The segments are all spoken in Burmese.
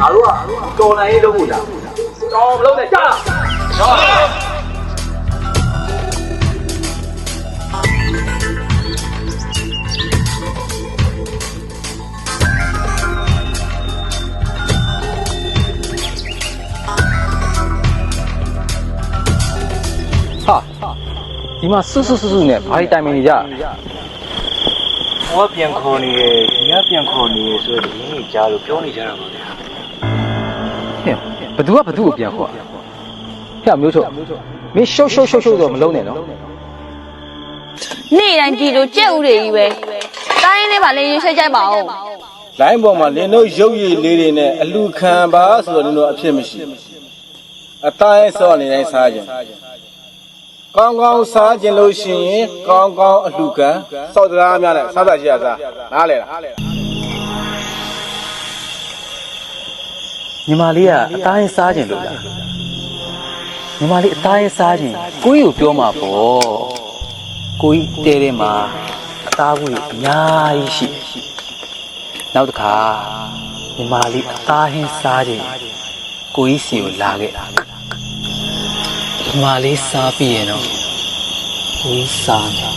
ငါတို့ကတော်လိုင်းရေးလုပ်ဖို့လားတော်မလုပ်နဲ့ကြားလားနော်ဟာဒီမှာစွတ်စွတ်စွတ်စွတ်နဲ့ဘာတိုင်မင်နေကြဟောပြန်ခေါ်နေရဒီကပြန်ခေါ်နေရဆိုတော့ဒီနေ့ကြားလို့ပြောနေကြတာပါဗျာဟဲ့ ဘသူကဘသူကိုပြန်ခေါ်ဟဲ့မျိုးချုပ်မင်းရှုပ်ရှုပ်ရှုပ်ရှုပ်တော့မလုံးနဲ့နော်နေ့တိုင်းဒီလိုကြက်ဥတွေကြီးပဲတိုင်းလေးပါလေရင်ဆွဲကြိုက်ပါဦးလိုင်းပေါ်မှာလင်းတို့ရုပ်ရည်လေးတွေနဲ့အလူခံပါဆိုတော့လင်းတို့အဖြစ်မရှိအတိုင်းစောနေတိုင်းစားကြကောင်းကောင်းစားကြလို့ရှိရင်ကောင်းကောင်းအလူခံစောက်တရားများနဲ့စားစားကြရစားနားလေလား ညီမလေးကအသားရင်စားခြင်းလို့လားညီမလေးအသားရင်စားခြင်းကိုကြီးကိုပြောမှာပေါ့ကိုကြီးတဲတဲမှာအသားဘူးအများကြီးရှိနောက်တစ်ခါညီမလေးအသားဟင်းစားခြင်းကိုကြီးစီကိုလာခဲ့ညီမလေးစားပြီးရင်တော့ကိုကြီးစားမယ်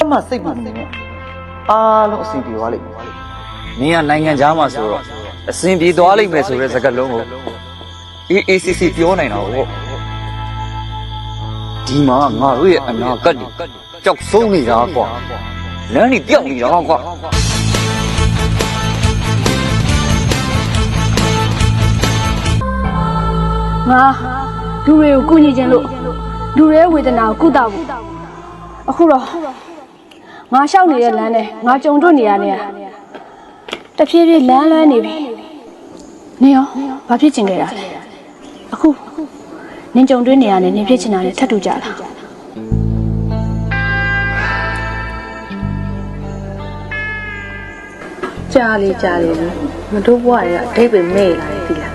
အမှစိတ်ပူနေနဲ့အားလုံးအစီပြေသွားလိမ့်မယ်နင်ကနိုင်ငံသားမှာဆိုတော့ အစဉ်ပြေသွားလိမ့်မယ်ဆိုတဲ့စကားလုံးကို AACC ပြောနိုင်တာပေါ့ဒီမှာငါတို့ရဲ့အနာဂတ်တွေကြောက်ဆုံးနေတာကွာလမ်းတွေပြောက်နေတာကွာငါလူတွေကိုကူညီခြင်းလို့လူတွေရဲ့ဝေဒနာကိုကုသဖို့အခုတော့ငါရှောက်နေတဲ့လမ်းနဲ့ငါကြုံတွေ့နေရတဲ့တဖြည်းဖြည်းလမ်းလွဲနေပြီ နေရောဘာဖြစ်ချင်ခဲ့တာလဲအခုနင်ကြုံတွေ့နေရတယ်နင်ဖြစ်ချင်တာလေထပ်တူကြလားကြားလေကြားလေမတို့ဘွားရအတိတ်ပဲမဲ့လာတယ်ဒီလား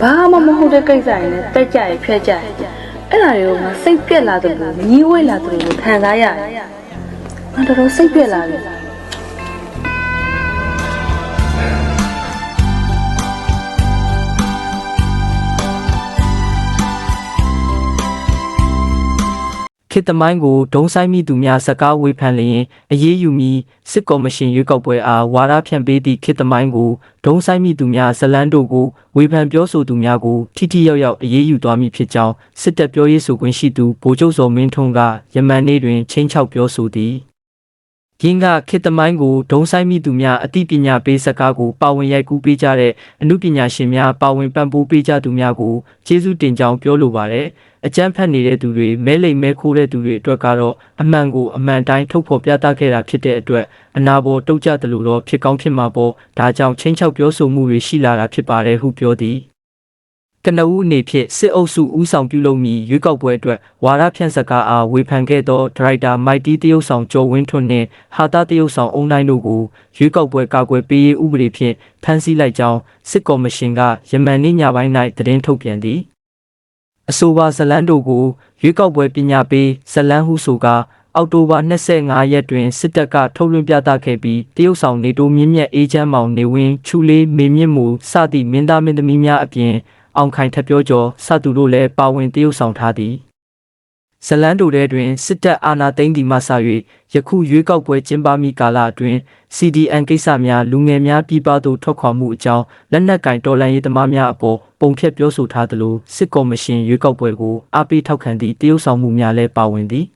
ဘာမှမဟုတ်တဲ့ကိစ္စတွေနဲ့တက်ကြရဖြတ်ကြရအဲ့ဒါတွေကိုငါစိတ်ပြက်လာတယ်လို့ညီးဝဲလာတယ်လို့ခံစားရတယ်ငါတော်တော်စိတ်ပြက်လာပြီ ခေတ်သမိုင်းကိုဒုံဆိုင်မိသူများစကားဝေဖန်လျင်အရေးယူမီစစ်ကော်မရှင်ရွေးကောက်ပွဲအားဝါဒဖြန့်ပေးသည့်ခေတ်သမိုင်းကိုဒုံဆိုင်မိသူများဇလန်းတို့ကိုဝေဖန်ပြောဆိုသူများကိုထိထိရောက်ရောက်အရေးယူသွားမည်ဖြစ်ကြောင်းစစ်တပ်ပြောရေးဆိုခွင့်ရှိသူဗိုလ်ချုပ်စော်မင်းထွန်းကယမန်နေ့တွင်ချင်းချောက်ပြောဆိုသည် ရင်းကခေတ်သမိုင်းကိုဒုံဆိုင်မိသူများအသိပညာပေးစကားကိုပါဝင်ရိုက်ကူးပေးကြတဲ့အမှုပညာရှင်များပါဝင်ပံ့ပိုးပေးကြသူများကိုကျေးဇူးတင်ကြောင်းပြောလိုပါတယ်အကြမ်းဖက်နေတဲ့သူတွေမဲလိမ်မဲခိုးတဲ့သူတွေအတွက်ကတော့အမှန်ကိုအမှန်တိုင်းထုတ်ဖော်ပြသခဲ့တာဖြစ်တဲ့အတွက်အနာဘောတုတ်ကြတယ်လို့တော့ဖြစ်ကောင်းဖြစ်မှာပေါ့ဒါကြောင့်ချင်းချောက်ပြောဆိုမှုတွေရှိလာတာဖြစ်ပါတယ်ဟုပြောသည် ကနဦးအနေဖြင့်စစ်အုပ်စုဦးဆောင်ပြုလုပ်မည်ရွေးကောက်ပွဲအတွက်ဝါရဖြန့်စကားအားဝေဖန်ခဲ့သောဒရိုက်တာမိုက်တီတရုတ်ဆောင်ကျော်ဝင်းထွန်းနှင့်ဟာတာတရုတ်ဆောင်အုံတိုင်းတို့ကိုရွေးကောက်ပွဲကာကွယ်ပေးရေးဥပဒေဖြင့်ဖမ်းဆီးလိုက်ကြောင်းစစ်ကော်မရှင်ကယမန်နေ့ညပိုင်း၌သတင်းထုတ်ပြန်သည်အဆိုပါဇလန်းတို့ကိုရွေးကောက်ပွဲပညာပေးဇလန်းဟုဆိုကာအောက်တိုဘာ25ရက်တွင်စစ်တပ်ကထုတ်လွှင့်ပြသခဲ့ပြီးတရုတ်ဆောင်နေတိုမြင့်မြတ်အေးချမ်းမောင်နေဝင်းချူလေးမေမြင့်မူစသည့်မင်းသားမင်းသမီးများအပြင် အောင်ခိုင်ထက်ပြောကျော်စသူတို့လည်းပါဝင်တရုတ်ဆောင်ထားသည်ဇလန်တို့ထဲတွင်စစ်တပ်အာဏာသိမ်းသည်မှစ၍ယခုရွေးကောက်ပွဲကျင်းပမည့်ကာလအတွင်း CDN ကိစ္စများလူငယ်များပြည်ပသို့ထွက်ခွာမှုအကြောင်းလက်နက်ကင်တော်လှန်ရေးသမားများအပေါ်ပုံဖြတ်ပြောဆိုထားသလိုစစ်ကော်မရှင်ရွေးကောက်ပွဲကိုအားပေးထောက်ခံသည့်တရုတ်ဆောင်မှုများလည်းပါဝင်သည်